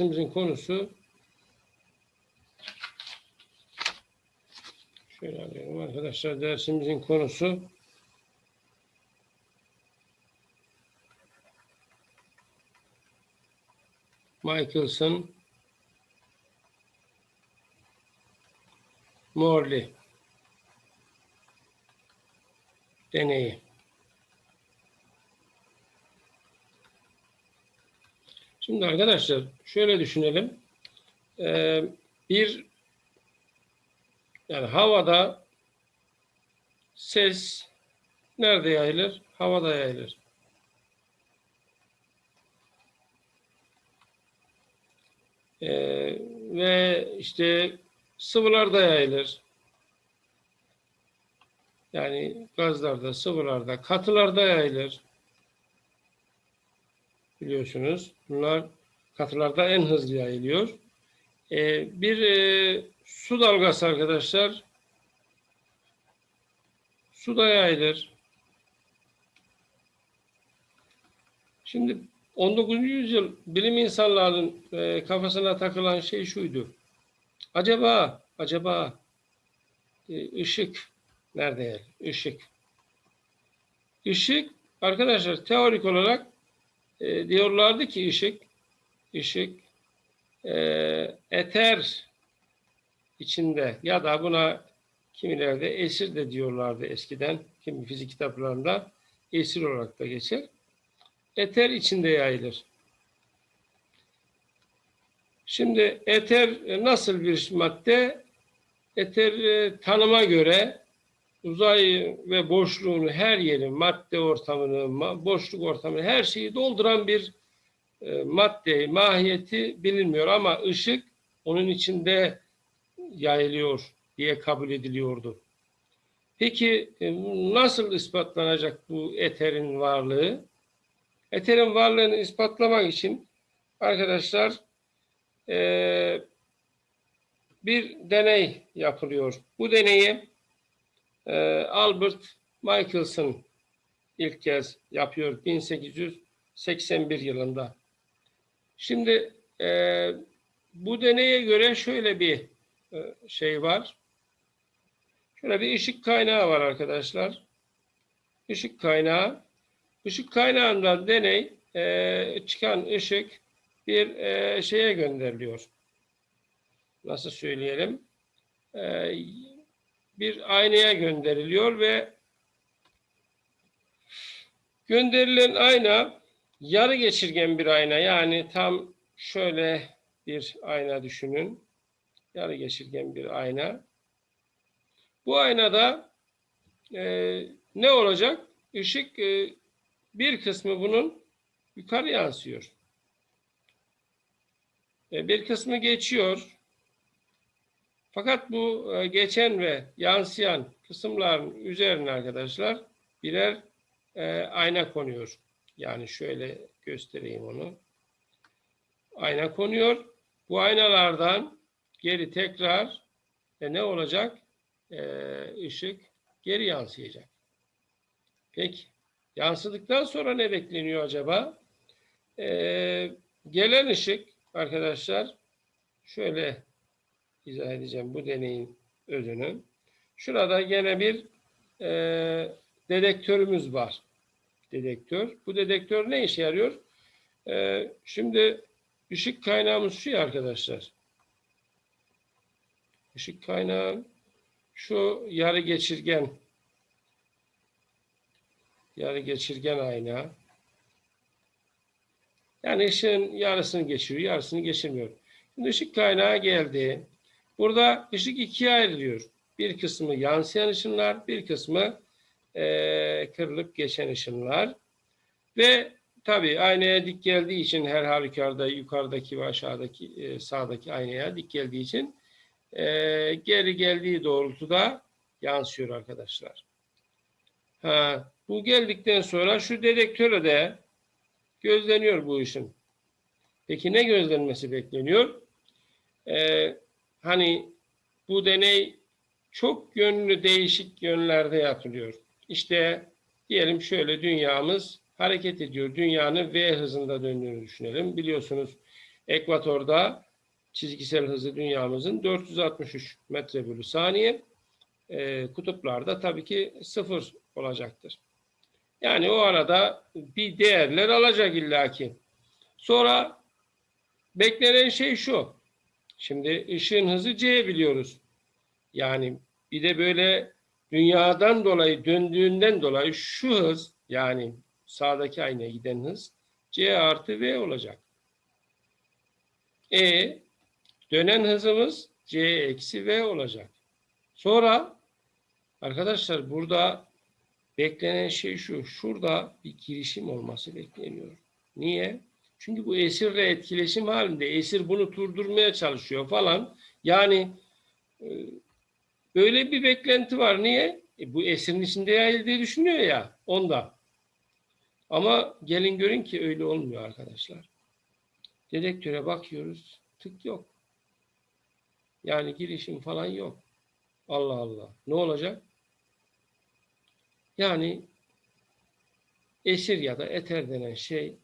dersimizin konusu. Şöyle alıyorum arkadaşlar dersimizin konusu. Michelson Morley. Deneyi. Şimdi arkadaşlar şöyle düşünelim. Ee, bir yani havada ses nerede yayılır? Havada yayılır. Ee, ve işte sıvılarda yayılır. Yani gazlarda, sıvılarda, katılarda yayılır. Biliyorsunuz bunlar katılarda en hızlı yayılıyor. Ee, bir e, su dalgası arkadaşlar suda yayılır. Şimdi 19. yüzyıl bilim insanlarının e, kafasına takılan şey şuydu. Acaba, acaba e, ışık nerede yer? Işık. Işık arkadaşlar teorik olarak e, diyorlardı ki ışık, ışık e, eter içinde ya da buna kimilerde esir de diyorlardı eskiden. Kimi fizik kitaplarında esir olarak da geçer. Eter içinde yayılır. Şimdi eter nasıl bir madde? Eter e, tanıma göre uzay ve boşluğun her yeri, madde ortamını, boşluk ortamını, her şeyi dolduran bir e, madde, mahiyeti bilinmiyor ama ışık onun içinde yayılıyor diye kabul ediliyordu. Peki e, nasıl ispatlanacak bu eterin varlığı? Eterin varlığını ispatlamak için arkadaşlar e, bir deney yapılıyor. Bu deneyi e, Albert Michelson ilk kez yapıyor 1881 yılında. Şimdi e, bu deneye göre şöyle bir e, şey var. Şöyle bir ışık kaynağı var arkadaşlar. Işık kaynağı. Işık kaynağından deney e, çıkan ışık bir e, şeye gönderiliyor. Nasıl söyleyelim? E, bir aynaya gönderiliyor ve gönderilen ayna yarı geçirgen bir ayna. Yani tam şöyle bir ayna düşünün. Yarı geçirgen bir ayna. Bu aynada e, ne olacak? Işık e, bir kısmı bunun yukarı yansıyor. E, bir kısmı geçiyor. Fakat bu e, geçen ve yansıyan kısımların üzerine arkadaşlar birer e, ayna konuyor. Yani şöyle göstereyim onu. Ayna konuyor. Bu aynalardan geri tekrar e, ne olacak? E, ışık geri yansıyacak. Peki. Yansıdıktan sonra ne bekleniyor acaba? E, gelen ışık arkadaşlar şöyle izah edeceğim bu deneyin özünü. Şurada gene bir e, dedektörümüz var. Dedektör. Bu dedektör ne işe yarıyor? E, şimdi ışık kaynağımız şu ya arkadaşlar. Işık kaynağı şu yarı geçirgen yarı geçirgen ayna. Yani ışığın yarısını geçiriyor, yarısını geçirmiyor. Şimdi ışık kaynağı geldi. Burada ışık ikiye ayrılıyor. Bir kısmı yansıyan ışınlar, bir kısmı e, kırılıp geçen ışınlar. Ve tabii aynaya dik geldiği için her halükarda yukarıdaki ve aşağıdaki e, sağdaki aynaya dik geldiği için e, geri geldiği doğrultuda yansıyor arkadaşlar. Ha, bu geldikten sonra şu dedektöre de gözleniyor bu işin. Peki ne gözlenmesi bekleniyor? Ee, hani bu deney çok yönlü değişik yönlerde yapılıyor. İşte diyelim şöyle dünyamız hareket ediyor. Dünyanın V hızında döndüğünü düşünelim. Biliyorsunuz Ekvatorda çizgisel hızı dünyamızın 463 metre bölü saniye. E, kutuplarda tabii ki sıfır olacaktır. Yani o arada bir değerler alacak illaki. Sonra beklenen şey şu. Şimdi ışığın hızı c biliyoruz. Yani bir de böyle dünyadan dolayı döndüğünden dolayı şu hız yani sağdaki aynaya giden hız c artı v olacak. E dönen hızımız c eksi v olacak. Sonra arkadaşlar burada beklenen şey şu. Şurada bir girişim olması bekleniyor. Niye? Çünkü bu esirle etkileşim halinde esir bunu durdurmaya çalışıyor falan. Yani e, böyle bir beklenti var. Niye? E, bu esirin içinde yayıl düşünüyor ya onda. Ama gelin görün ki öyle olmuyor arkadaşlar. Dedektöre bakıyoruz. Tık yok. Yani girişim falan yok. Allah Allah. Ne olacak? Yani esir ya da eter denen şey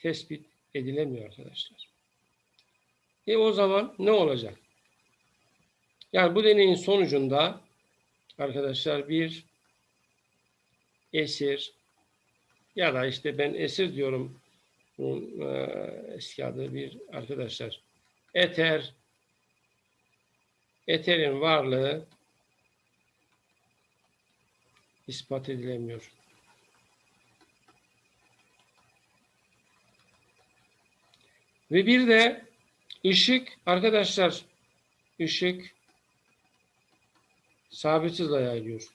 tespit edilemiyor arkadaşlar. E o zaman ne olacak? Yani bu deneyin sonucunda arkadaşlar bir esir ya da işte ben esir diyorum bunun e, eski adı bir arkadaşlar eter eterin varlığı ispat edilemiyor. Ve bir de ışık arkadaşlar ışık sabit hızla yayılıyor.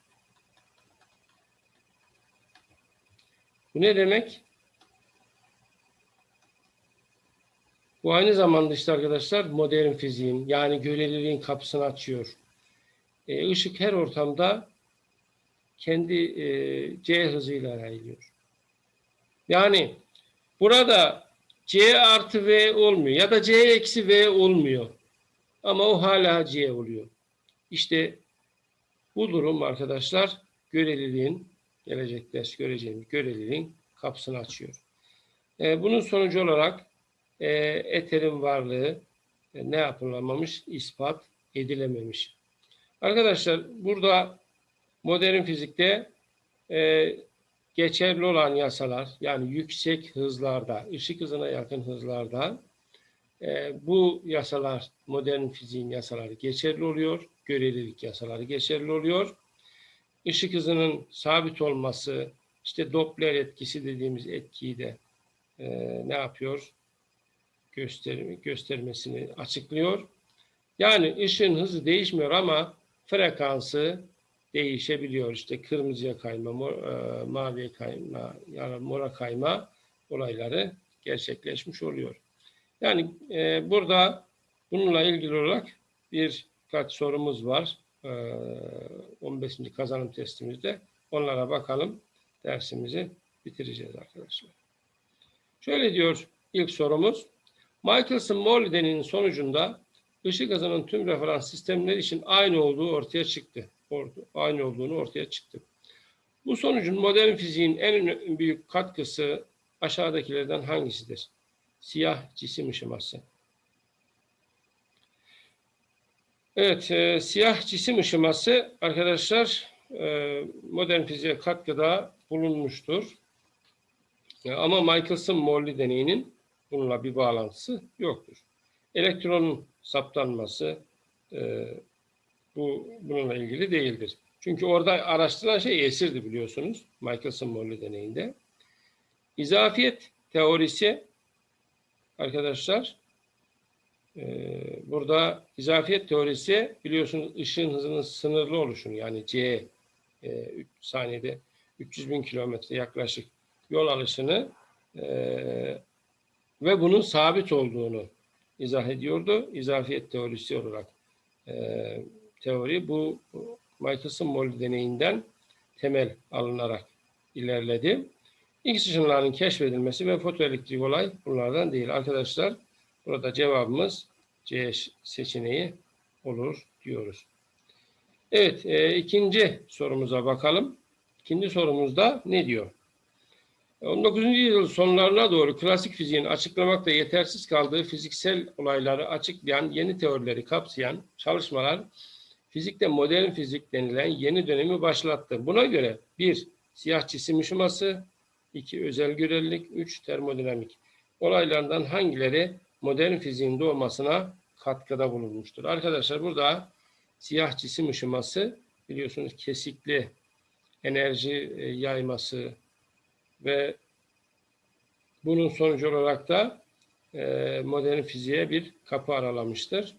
Bu ne demek? Bu aynı zamanda işte arkadaşlar modern fiziğin yani göreliliğin kapısını açıyor. E, ışık her ortamda kendi e, C hızıyla yayılıyor. Yani burada C artı V olmuyor ya da C eksi V olmuyor. Ama o hala C oluyor. İşte bu durum arkadaşlar göreliliğin, gelecek ders göreceğimiz göreliliğin kapısını açıyor. E, bunun sonucu olarak e, eterin varlığı e, ne yapılamamış? ispat edilememiş. Arkadaşlar burada modern fizikte e, geçerli olan yasalar yani yüksek hızlarda, ışık hızına yakın hızlarda e, bu yasalar modern fiziğin yasaları geçerli oluyor. Görelilik yasaları geçerli oluyor. Işık hızının sabit olması, işte Doppler etkisi dediğimiz etkiyi de e, ne yapıyor? Gösterimi, göstermesini açıklıyor. Yani ışığın hızı değişmiyor ama frekansı değişebiliyor. İşte kırmızıya kayma, mor, e, maviye kayma, yani mora kayma olayları gerçekleşmiş oluyor. Yani e, burada bununla ilgili olarak bir kaç sorumuz var. E, 15. kazanım testimizde. Onlara bakalım. Dersimizi bitireceğiz arkadaşlar. Şöyle diyor ilk sorumuz. Michelson-Morley deneyinin sonucunda ışık hızının tüm referans sistemleri için aynı olduğu ortaya çıktı. Aynı olduğunu ortaya çıktı. Bu sonucun modern fiziğin en büyük katkısı aşağıdakilerden hangisidir? Siyah cisim ışıması. Evet, e, siyah cisim ışıması arkadaşlar e, modern fiziğe katkıda bulunmuştur. E, ama Michelson-Morley deneyinin bununla bir bağlantısı yoktur. Elektronun saptanması e, bu bununla ilgili değildir. Çünkü orada araştırılan şey esirdi biliyorsunuz Michelson-Morley deneyinde. İzafiyet teorisi arkadaşlar e, burada izafiyet teorisi biliyorsunuz ışığın hızının sınırlı oluşunu yani C e, saniyede 300 bin kilometre yaklaşık yol alışını e, ve bunun sabit olduğunu izah ediyordu. İzafiyet teorisi olarak e, teori bu Michelson-Morley deneyinden temel alınarak ilerledi. X ışınlarının keşfedilmesi ve fotoelektrik olay bunlardan değil. Arkadaşlar burada cevabımız C seçeneği olur diyoruz. Evet e, ikinci sorumuza bakalım. İkinci sorumuzda ne diyor? 19. yüzyıl sonlarına doğru klasik fiziğin açıklamakta yetersiz kaldığı fiziksel olayları açıklayan yeni teorileri kapsayan çalışmalar fizikte modern fizik denilen yeni dönemi başlattı. Buna göre bir Siyah cisim ışıması, iki Özel görelilik, üç Termodinamik. Olaylardan hangileri modern fiziğin doğmasına katkıda bulunmuştur? Arkadaşlar burada siyah cisim ışıması biliyorsunuz kesikli enerji e, yayması ve bunun sonucu olarak da e, modern fiziğe bir kapı aralamıştır.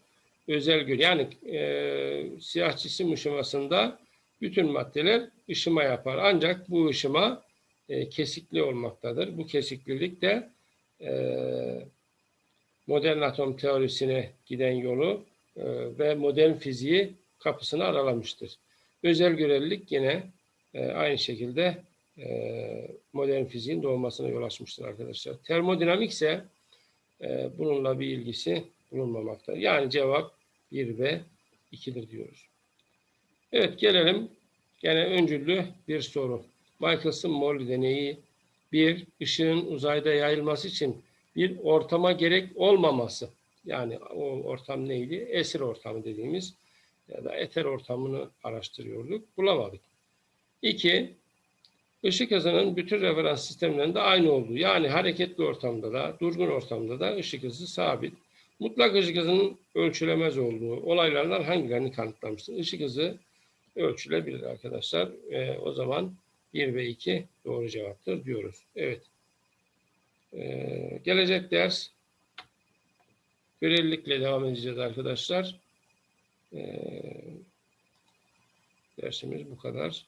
Özel gör yani e, siyah cisim ışımasında bütün maddeler ışıma yapar. Ancak bu ışıma e, kesikli olmaktadır. Bu kesiklilik de e, modern atom teorisine giden yolu e, ve modern fiziği kapısını aralamıştır. Özel görelilik yine e, aynı şekilde modern fiziğin doğmasına yol açmıştır arkadaşlar. Termodinamik ise e, bununla bir ilgisi bulunmamakta. Yani cevap 1 ve 2'dir diyoruz. Evet gelelim gene öncüllü bir soru. Michelson-Morley deneyi bir ışığın uzayda yayılması için bir ortama gerek olmaması. Yani o ortam neydi? Esir ortamı dediğimiz ya da eter ortamını araştırıyorduk. Bulamadık. İki, ışık hızının bütün referans sistemlerinde aynı olduğu. Yani hareketli ortamda da, durgun ortamda da ışık hızı sabit. Mutlak ışık hızının ölçülemez olduğu olaylardan hangilerini kanıtlamıştır? Işık hızı ölçülebilir arkadaşlar. Ee, o zaman 1 ve 2 doğru cevaptır diyoruz. Evet. Ee, gelecek ders görelilikle devam edeceğiz arkadaşlar. Ee, dersimiz bu kadar.